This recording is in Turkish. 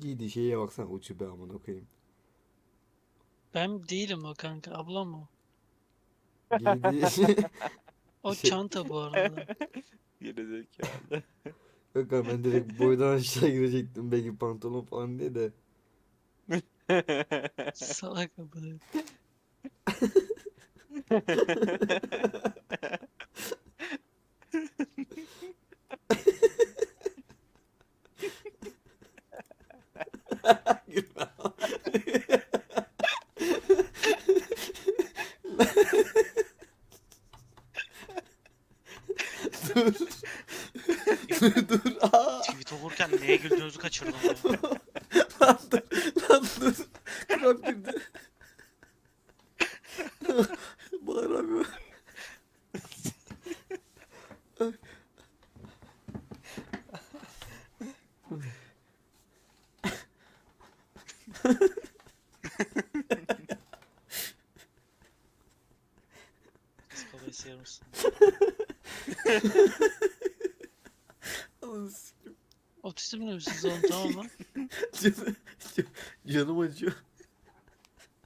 Giydiği şeye baksana uçu be amına koyayım. Ben değilim o kanka. Ablam o. Giydiği. O Şey- çanta bu arada. Gerizekalı. Yok abi ben direkt boydan aşağı girecektim belki pantolon falan diye de. Salak abone. Gülme. dur. dur dur. Aa, Tweet okurken neye güldüğünüzü kaçırdım ya. lan dur. Lan dur. Kramp girdi. Bağıramıyorum. Sıyar mısın? Ananı sikeyim. Otizmli misiniz oğlum tamam mı? Canım acıyor.